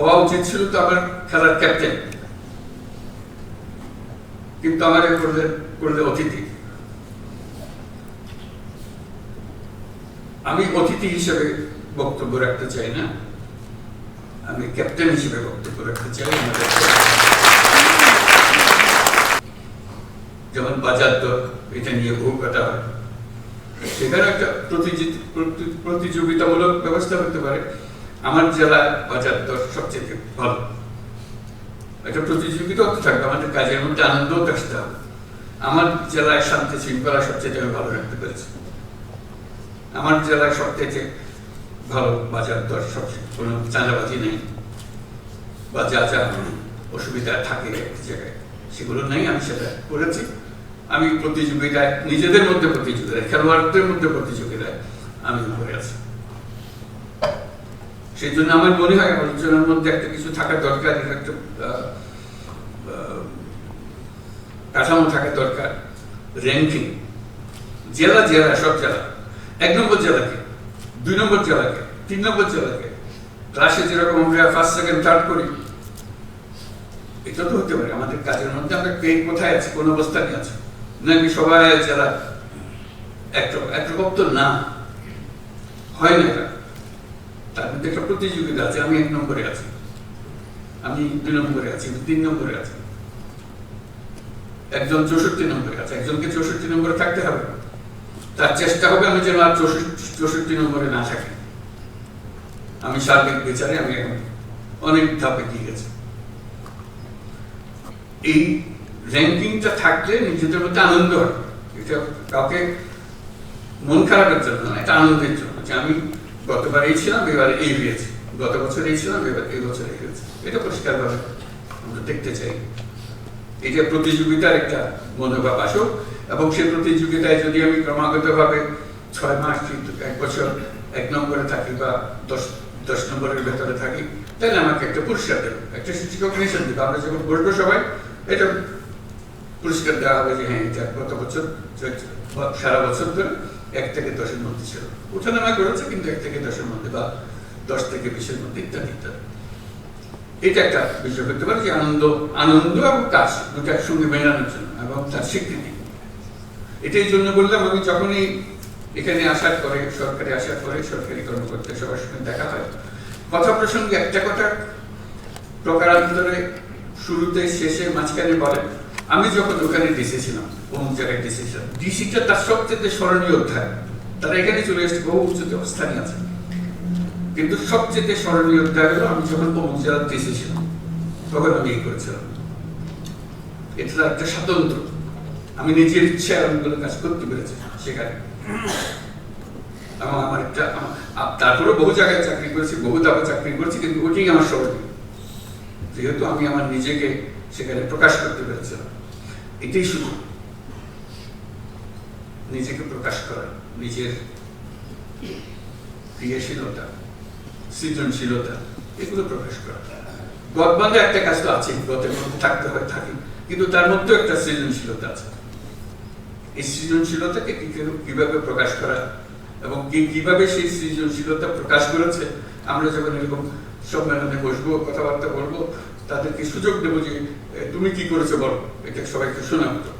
হওয়া উচিত ছিল তো আমার খেলার ক্যাপ্টেন কিন্তু আমার করলে করলে অতিথি। আমি অতিথি হিসেবে বক্তব্য রাখতে চাই না। আমি ক্যাপ্টেন হিসেবে বক্তব্য রাখতে চাই যেমন বাজার দর, এটা নিয়ে বহু কথা হয়। সেখানে একটা প্রতিযোগি- প্রতি- প্রতিযোগিতামূলক ব্যবস্থা হতে পারে। আমার জেলায় বাজার দর সবচেয়ে ভালো। একটা প্রতিযোগিতা হতে থাকবে, আমাদের কাজের মধ্যে আনন্দ আসতে হবে। আমার জেলায় শান্তি শৃঙ্খলা সবচেয়ে আমি ভালো রাখতে পেরেছি। আমার জেলায় সবচেয়ে ভালো বাজার দর সবচেয়ে, কোনো চাঁদাবাজি নেই, বা যা যা অসুবিধা থাকে এক জায়গায়, সেগুলো নেই, আমি সেটা করেছি। আমি প্রতিযোগিতায়, নিজেদের মধ্যে প্রতিযোগিতায়, খেলোয়াড়দের মধ্যে প্রতিযোগিতায় আমি উপরে আছি। সেই জন্য আমার মনে হয় আলোচনার মধ্যে একটা কিছু থাকা দরকার একটা কাঠামো থাকা দরকার। র্যাঙ্কিং জেলা জেলা, সব জেলা। এক নম্বর জেলাকে, দুই নম্বর জেলাকে, তিন নম্বর জেলাকে। ক্লাসে যেরকম আমরা ফার্স্ট সেকেন্ড থার্ড করি, এটা তো হতে পারে। আমাদের কাজের মধ্যে আমরা কে কোথায় আছি, কোন অবস্থানে আছি? নাকি সবাই যারা একরকম একরকম তো না। হয় না এটা। একটা প্রতিযোগিতা আছে, আমি এক নম্বরে আছি। আমি দুই নম্বরে আছি তিন নম্বরে আছি। একজন চৌষট্টি নম্বরে আছে, একজনকে চৌষট্টি নম্বরে থাকতে হবে। তার চেষ্টা হবে আমি যেন আর চৌষট্টি নম্বরে না থাকি। আমি সার্বিক বিচারে আমি এখন অনেক ধাপে দিয়ে গেছি। এই র্যাঙ্কিংটা থাকলে নিজেদের মধ্যে আনন্দ হয়। এটা কাউকে মন খারাপের জন্য না, এটা আনন্দের জন্য যে আমি গতবার এই ছিলাম, এবার এই হয়েছে। গত বছর এই ছিলাম, এবার এই বছর এই হয়েছে। এটা পরিষ্কারভাবে আমরা দেখতে চাই। এটা প্রতিযোগিতার একটা মনোভাব আসুক, এবং সেই প্রতিযোগিতায় যদি আমি ক্রমাগতভাবে ছয় মাস এক বছর এক নম্বরে থাকি বা দশ দশ নম্বরের ভেতরে থাকি, তাহলে আমাকে একটা পুরস্কার দেবে, একটা রিকগনিশন দেবে। আমরা যখন বলব সবাই, এটা পুরস্কার দেওয়া হবে যে হ্যাঁ এটা গত বছর, সারা বছর ধরে এক থেকে দশের মধ্যে ছিল। ওঠানামা করেছে, কিন্তু এক থেকে দশের মধ্যে বা দশ থেকে বিশের মধ্যে ইত্যাদি ইত্যাদি। এটা একটা বিষয় করতে পারে যে আনন্দ আনন্দ এবং কাজ দুটো একসঙ্গে মেলানোর জন্য এবং তার স্বীকৃতি। এটাই জন্য বললাম, আমি যখনই এখানে আসার পরে, সরকারি আসার পরে সরকারি কর্মকর্তা সবার সঙ্গে দেখা হয়, কথা প্রসঙ্গে একটা কথা প্রকারান্তরে শুরুতে, শেষে, মাঝখানে বলেন আমি যখন ওখানে ডিসি ছিলাম জায়গায় ডিসি ছিলাম ডিসিটা তার সবচেয়ে স্মরণীয় অধ্যায়। তারা এখানে চলে এসেছে, বহু উঁচুতে অবস্থানে আছে। কিন্তু সবচেয়ে স্মরণীয় অধ্যায় হলো, আমি যখন অমুক জেলার ডিসি ছিলাম, তখন আমি এই করেছিলাম। এটা তার একটা স্বাতন্ত্র। আমি নিজের ইচ্ছে অনেকগুলো কাজ করতে পেরেছি সেখানে। আমার একটা তারপরে বহু জায়গায় চাকরি করেছি, বহু দাবে চাকরি করেছি, কিন্তু ওটাই আমার স্মরণীয়। যেহেতু আমি আমার নিজেকে সেখানে প্রকাশ করতে পেরেছিলাম এটাই শুধু নিজেকে প্রকাশ করা, নিজের ক্রিয়াশীলতা, সৃজনশীলতা, এগুলো প্রকাশ করা। গদবান্ধে একটা কাজ তো আছে গতের মধ্যে থাকতে হয়, থাকি, কিন্তু তার মধ্যেও একটা সৃজনশীলতা আছে। এই সৃজনশীলতাকে কীভাবে প্রকাশ করা এবং কে কীভাবে সেই সৃজনশীলতা প্রকাশ করেছে আমরা যখন এরকম সম্মেলনে বসবো, কথাবার্তা বলব, তাদেরকে সুযোগ দেবো যে তুমি কি করেছ বলো, এটা সবাইকে শোনাবো তো।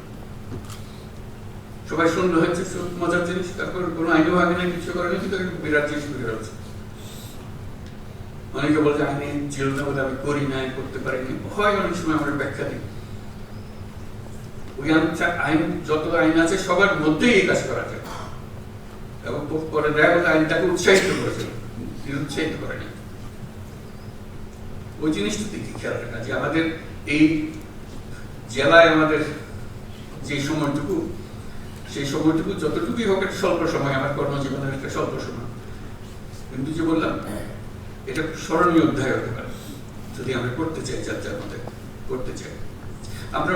সবাই শুনলো, হচ্ছে মজার জিনিস, তারপর কোনো আইনও আগে নাই, কিছু করেনি, কিন্তু বিরাট জিনিস বের হচ্ছে অনেকে বলছে আইনে ছিল না আমি করি নাই করতে পারিনি হয় অনেক সময় আমরা ব্যাখ্যা দিই। ওই আইন- যত আইন আছে, সবার মধ্যেই এই কাজ করা যায়। এবং পরে গেল আইনটাকে উৎসাহিত করেছিল নিরুৎসাহিত করেনি ওই জিনিসটা দিকে খেয়াল রাখা যে আমাদের এই জেলায় আমাদের যে সময়টুকু, সেই সময়টুকু যতটুকুই হোক একটা স্বল্প সময়, আমার কর্মজীবনের একটা স্বল্প সময়। কিন্তু যে বললাম, এটা স্মরণীয় অধ্যায় হতে পারে, যদি আমরা করতে চাই যার যার মধ্যে করতে চাই। আমরা